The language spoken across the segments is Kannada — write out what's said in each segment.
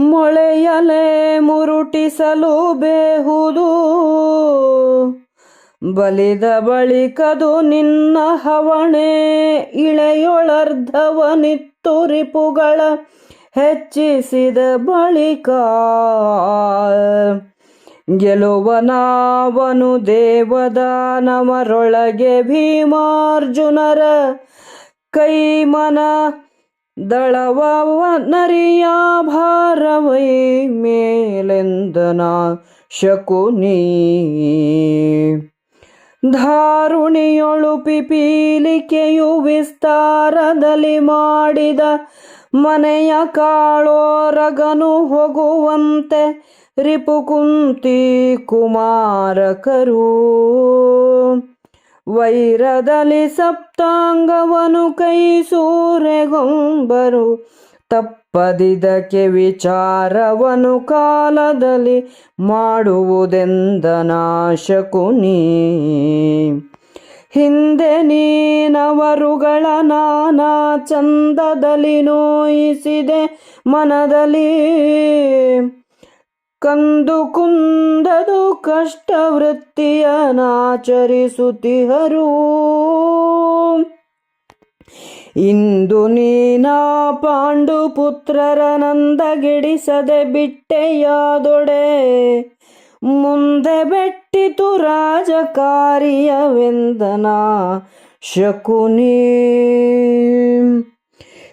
ಮೊಳೆಯಲೆ ಮುರುಟಿಸಲು ಬೇಹುದು. ಬಲಿದ ಬಳಿಕದು ನಿನ್ನ ಹವಣೆ ಇಳೆಯೊಳರ್ಧವನಿತ್ತು ರಿಪುಗಳ ಹೆಚ್ಚಿಸಿದ ಬಳಿಕ ಗೆಲುವನಾವನು ದೇವದಾನವರೊಳಗೆ ಭೀಮಾರ್ಜುನರ ಕೈಮನ ದಳವವ ನರಿಯ ಭಾರವೈ ಮೇಲೆಂದನ ಶಕುನಿ. ಧಾರುಣಿಯೊಳು ಪಿಪೀಲಿಕೆಯು ವಿಸ್ತಾರದಲ್ಲಿ ಮಾಡಿದ ಮನೆಯ ಕಾಳೋರಗನು ಹೋಗುವಂತೆ ರಿಪುಕುಂತಿ ಕುಮಾರಕರು. ವೈರದಲ್ಲಿ ಸಪ್ತಾಂಗವನು ಕೈ ಸೂರೆಗೊಂಬರು. ತಪ್ಪದಿದಕ್ಕೆ ವಿಚಾರವನು ಕಾಲದಲ್ಲಿ ಮಾಡುವುದೆಂದ ನಾಶಕುನಿ ಹಿಂದೆ ನೀನವರುಗಳ ನಾನಾ ಚಂದದಲ್ಲಿ ನೋಯಿಸಿದೆ ಮನದಲ್ಲಿ. ಕಂದು ಕುಂದದು ಕಷ್ಟ ವೃತ್ತಿಯ ನಾಚರಿಸುತ್ತಿಹರು. ಇಂದು ನೀನಾ ಪಾಂಡು ಪುತ್ರರ ನಂದಗಿಡಿಸದೆ ಬಿಟ್ಟೆಯಾದೊಡೆ. ಮುಂದೆ ಬೆಟ್ಟಿತು ರಾಜಕಾರಿಯವೆಂದನ ಶಕುನಿ.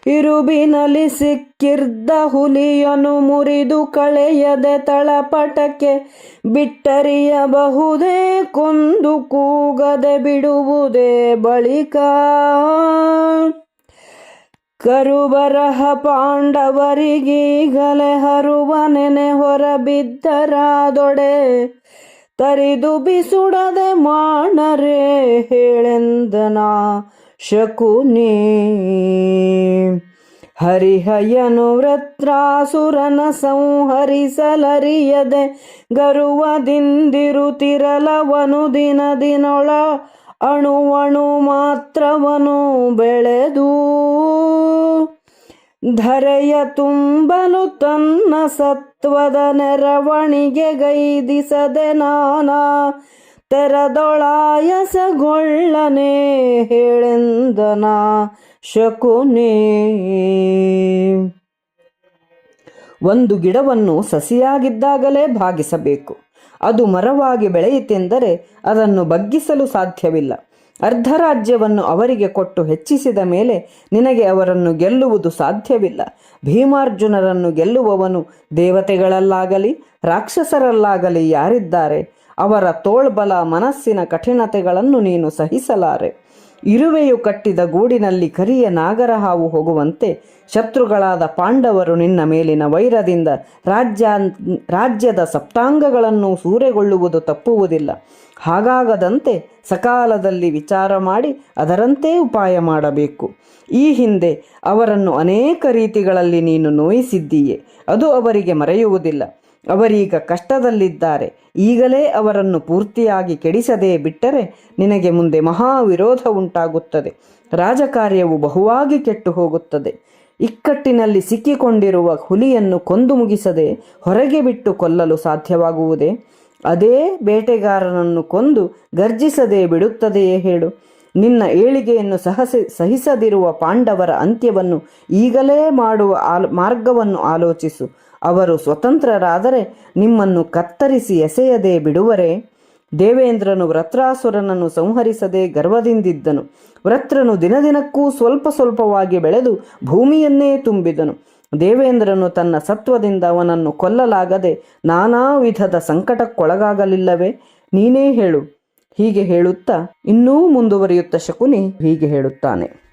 ಇರುಬಿನಲ್ಲಿ ಸಿಕ್ಕಿರ್ದ ಹುಲಿಯನು ಮುರಿದು ಕಳೆಯದೆ ತಳಪಟಕ್ಕೆ ಬಿಟ್ಟರಿಯಬಹುದೇ, ಕೊಂದು ಕೂಗದೆ ಬಿಡುವುದೇ ಬಳಿಕ. ಕರುಬರಹ ಪಾಂಡವರಿಗೀಗಲೇ ಹರುವ ನೆನೆ ಹೊರಬಿದ್ದರಾದೊಡೆ, ತರಿದು ಬಿಸುಡದೆ ಮಾಡರೆ ಹೇಳೆಂದನ. ಶಕುನಿ. ಹರಿಹಯನು ವೃತ್ರಾಸುರನ ಸಂಹರಿಸಲರಿಯದೆ ಗರುವದಿಂದಿರುತ್ತಿರಲವನು ದಿನ ದಿನೊಳ ಅಣುವಣು ಮಾತ್ರವನು ಬೆಳೆದು. ಧರೆಯ ತುಂಬಲು ತನ್ನ ಸತ್ವದ ನೆರವಣಿಗೆ ಗೈದಿಸದೆ ನಾನಾ ತೆರದೊಳಾಯಸಗೊಳ್ಳನೆ ಹೇಳೆಂದನ ಶಕುನಿ. ಒಂದು ಗಿಡವನ್ನು ಸಸಿಯಾಗಿದ್ದಾಗಲೇ ಭಾಗಿಸಬೇಕು. ಅದು ಮರವಾಗಿ ಬೆಳೆಯಿತೆಂದರೆ ಅದನ್ನು ಬಗ್ಗಿಸಲು ಸಾಧ್ಯವಿಲ್ಲ. ಅರ್ಧ ರಾಜ್ಯವನ್ನು ಅವರಿಗೆ ಕೊಟ್ಟು ಹೆಚ್ಚಿಸಿದ ಮೇಲೆ ನಿನಗೆ ಅವರನ್ನು ಗೆಲ್ಲುವುದು ಸಾಧ್ಯವಿಲ್ಲ. ಭೀಮಾರ್ಜುನರನ್ನು ಗೆಲ್ಲುವವನು ದೇವತೆಗಳಲ್ಲಾಗಲಿ, ರಾಕ್ಷಸರಲ್ಲಾಗಲಿ ಯಾರಿದ್ದಾರೆ? ಅವರ ತೋಳ್ಬಲ ಮನಸ್ಸಿನ ಕಠಿಣತೆಗಳನ್ನು ನೀನು ಸಹಿಸಲಾರೆ. ಇರುವೆಯು ಕಟ್ಟಿದ ಗೂಡಿನಲ್ಲಿ ಕರಿಯ ನಾಗರ ಹಾವು ಹೋಗುವಂತೆ ಶತ್ರುಗಳಾದ ಪಾಂಡವರು ನಿನ್ನ ಮೇಲಿನ ವೈರದಿಂದ ರಾಜ್ಯ, ರಾಜ್ಯದ ಸಪ್ತಾಂಗಗಳನ್ನು ಸೂರೆಗೊಳ್ಳುವುದು ತಪ್ಪುವುದಿಲ್ಲ. ಹಾಗಾಗದಂತೆ ಸಕಾಲದಲ್ಲಿ ವಿಚಾರ ಮಾಡಿ ಅದರಂತೆ ಉಪಾಯ ಮಾಡಬೇಕು. ಈ ಹಿಂದೆ ಅವರನ್ನು ಅನೇಕ ರೀತಿಗಳಲ್ಲಿ ನೀನು ನೋಯಿಸಿದ್ದೀಯೆ. ಅದು ಅವರಿಗೆ ಮರೆಯುವುದಿಲ್ಲ. ಅವರೀಗ ಕಷ್ಟದಲ್ಲಿದ್ದಾರೆ. ಈಗಲೇ ಅವರನ್ನು ಪೂರ್ತಿಯಾಗಿ ಕೆಡಿಸದೇ ಬಿಟ್ಟರೆ ನಿನಗೆ ಮುಂದೆ ಮಹಾ ವಿರೋಧ ಉಂಟಾಗುತ್ತದೆ. ರಾಜಕಾರ್ಯವು ಬಹುವಾಗಿ ಕೆಟ್ಟು ಹೋಗುತ್ತದೆ ಇಕ್ಕಟ್ಟಿನಲ್ಲಿ ಸಿಕ್ಕಿಕೊಂಡಿರುವ ಹುಲಿಯನ್ನು ಕೊಂದು ಮುಗಿಸದೆ ಹೊರಗೆ ಬಿಟ್ಟು ಕೊಲ್ಲಲು ಸಾಧ್ಯವಾಗುವುದೇ? ಅದೇ ಬೇಟೆಗಾರನನ್ನು ಕೊಂದು ಗರ್ಜಿಸದೆ ಬಿಡುತ್ತದೆಯೇ ಹೇಳು. ನಿನ್ನ ಏಳಿಗೆಯನ್ನು ಸಹಸಿ, ಸಹಿಸದಿರುವ ಪಾಂಡವರ ಅಂತ್ಯವನ್ನು ಈಗಲೇ ಮಾಡುವ ಆಲ್, ಮಾರ್ಗವನ್ನು ಆಲೋಚಿಸು. ಅವರು ಸ್ವತಂತ್ರರಾದರೆ ನಿಮ್ಮನ್ನು ಕತ್ತರಿಸಿ ಎಸೆಯದೆ ಬಿಡುವರೆ. ದೇವೇಂದ್ರನು ವೃತ್ರಾಸುರನನ್ನು ಸಂಹರಿಸದೆ ಗರ್ವದಿಂದಿದ್ದನು. ವೃತ್ರನು ದಿನದಿನಕ್ಕೂ ಸ್ವಲ್ಪ ಸ್ವಲ್ಪವಾಗಿ ಬೆಳೆದು ಭೂಮಿಯನ್ನೇ ತುಂಬಿದನು. ದೇವೇಂದ್ರನು ತನ್ನ ಸತ್ವದಿಂದ ಅವನನ್ನು ಕೊಲ್ಲಲಾಗದೆ ನಾನಾ ವಿಧದ ಸಂಕಟಕ್ಕೊಳಗಾಗಲಿಲ್ಲವೇ? ನೀನೇ ಹೇಳು. ಹೀಗೆ ಹೇಳುತ್ತಾ ಇನ್ನೂ ಮುಂದುವರಿಯುತ್ತ ಶಕುನಿ ಹೀಗೆ ಹೇಳುತ್ತಾನೆ.